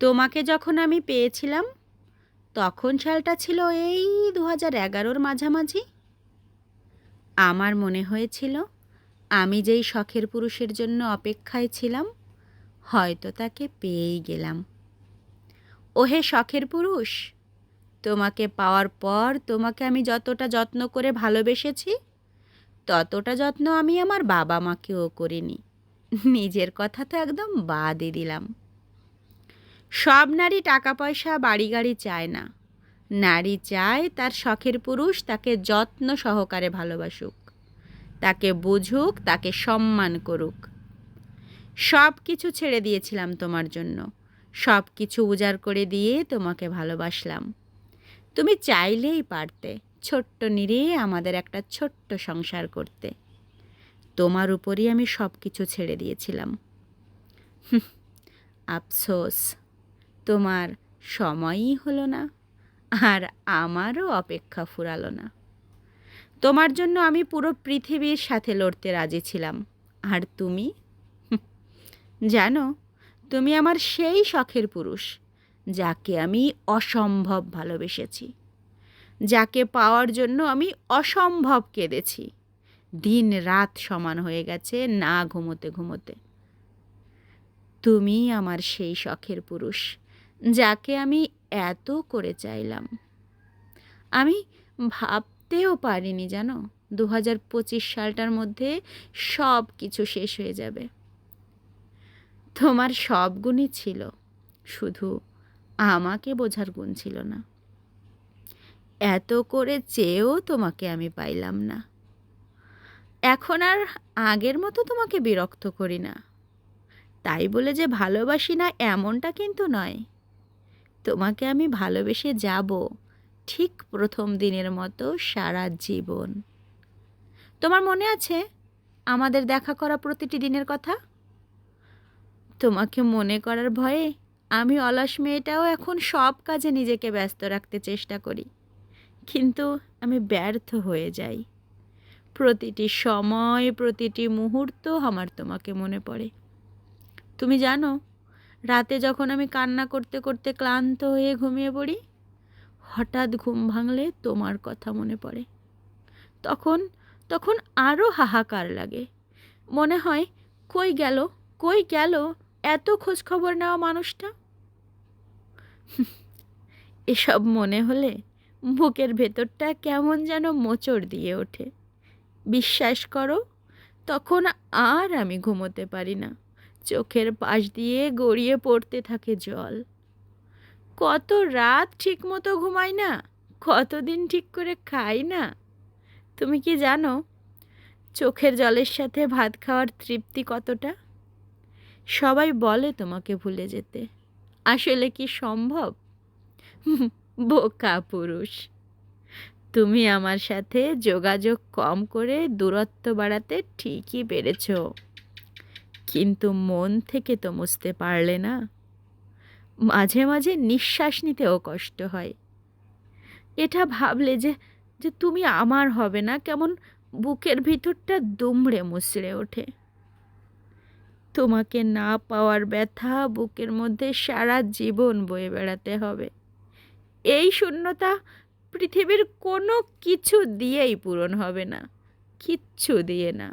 তোমাকে যখন আমি পেয়েছিলাম, তখন সালটা ছিল এই দু হাজার এগারোর মাঝামাঝি। আমার মনে হয়েছিল, আমি যেই শখের পুরুষের জন্য অপেক্ষায় ছিলাম, হয়তো তাকে পেয়েই গেলাম। ওহে শখের পুরুষ, তোমাকে পাওয়ার পর তোমাকে আমি যতটা যত্ন করে ভালোবেসেছি, ততটা যত্ন আমি আমার বাবা মাকেও করিনি। নিজের কথা তো একদম বাদই দিলাম। সব নারী টাকা পয়সা বাড়ি গাড়ি চায় না। নারী চায় তার শখের পুরুষ তাকে যত্ন সহকারে ভালোবাসুক। তাকে বুঝুক, তাকে সম্মান করুক। সব কিছু ছেড়ে দিয়েছিলাম তোমার জন্য। সব কিছু উজাড় করে দিয়ে তোমাকে ভালোবাসলাম। তুমি চাইলেই পারতে, ছোট্ট নিরে আমাদের একটা ছোট্ট সংসার করতে। তোমার উপরই আমি সব কিছু ছেড়ে দিয়েছিলাম। আফসোস। তোমার সময়ই হলো না, আর আমারও অপেক্ষা ফুরালো না। তোমার জন্য আমি পুরো পৃথিবীর সাথে লড়তে রাজি ছিলাম, আর তুমি? জানো, তুমি আমার সেই শখের পুরুষ, যাকে আমি অসম্ভব ভালোবেসেছি, যাকে পাওয়ার জন্য আমি অসম্ভব কেঁদেছি। দিন রাত সমান হয়ে গেছে না ঘুমোতে ঘুমোতে। তুমি আমার সেই শখের পুরুষ যাকে আমি এত করে চাইলাম। আমি ভাবতেও পারিনি জানো দু হাজার পঁচিশ সালটার মধ্যে সব কিছু শেষ হয়ে যাবে। তোমার সব গুণই ছিল, শুধু আমাকে বোঝার গুণ ছিল না। এত করে চেয়েও তোমাকে আমি পাইলাম না। এখন আর আগের মতো তোমাকে বিরক্ত করি না। তাই বলে যে ভালোবাসি না এমনটা কিন্তু নয়। তোমাকে আমি ভালোবেসে যাব ঠিক প্রথম দিনের মতো সারা জীবন। তোমার মনে আছে আমাদের দেখা করা প্রতিটি দিনের কথা? তোমাকে মনে করার ভয়ে আমি অলস মেয়েটাও এখন সব কাজে নিজেকে ব্যস্ত রাখতে চেষ্টা করি। কিন্তু আমি ব্যর্থ হয়ে যাই। প্রতিটি সময়, প্রতিটি মুহূর্ত আমার তোমাকে মনে পড়ে। তুমি জানো রাতে যখন আমি কান্না করতে করতে ক্লান্ত হয়ে ঘুমিয়ে পড়ি, হঠাৎ ঘুম ভাঙলে তোমার কথা মনে পড়ে। তখন তখন আরও হাহাকার লাগে। মনে হয়, কই গেল? কই গেল? এত খোঁজ খবর নেওয়া মানুষটা? এসব মনে হলে বুকের ভেতরটা কেমন যেন মোচড় দিয়ে ওঠে। বিশ্বাস করো, তখন আর আমি ঘুমোতে পারি না। চোখের পাশ দিয়ে গড়িয়ে পড়তে থাকে জল। কত রাত ঠিক মতো ঘুমাই না, কতদিন ঠিক করে খাই না? তুমি কি জানো, চোখের জলের সাথে ভাত খাওয়ার তৃপ্তি কতটা? সবাই বলে তোমাকে ভুলে যেতে। আসলে কি সম্ভব? বোকা পুরুষ। তুমি আমার সাথে যোগাযোগ কম করে দূরত্ব বাড়াতে ঠিকই পেরেছ। কিন্তু মন থেকে তো মুছতে পারলে না। মাঝে মাঝে নিঃশ্বাস নিতেও কষ্ট হয়। এটা ভাবলে যে যে তুমি আমার হবে না, কেমন বুকের ভিতরটা দুমড়ে মুচড়ে ওঠে। তোমাকে না পাওয়ার ব্যথা বুকের মধ্যে সারা জীবন বয়ে বেড়াতে হবে। এই শূন্যতা পৃথিবীর কোনো কিছু দিয়েই পূরণ হবে না, কিচ্ছু দিয়ে না।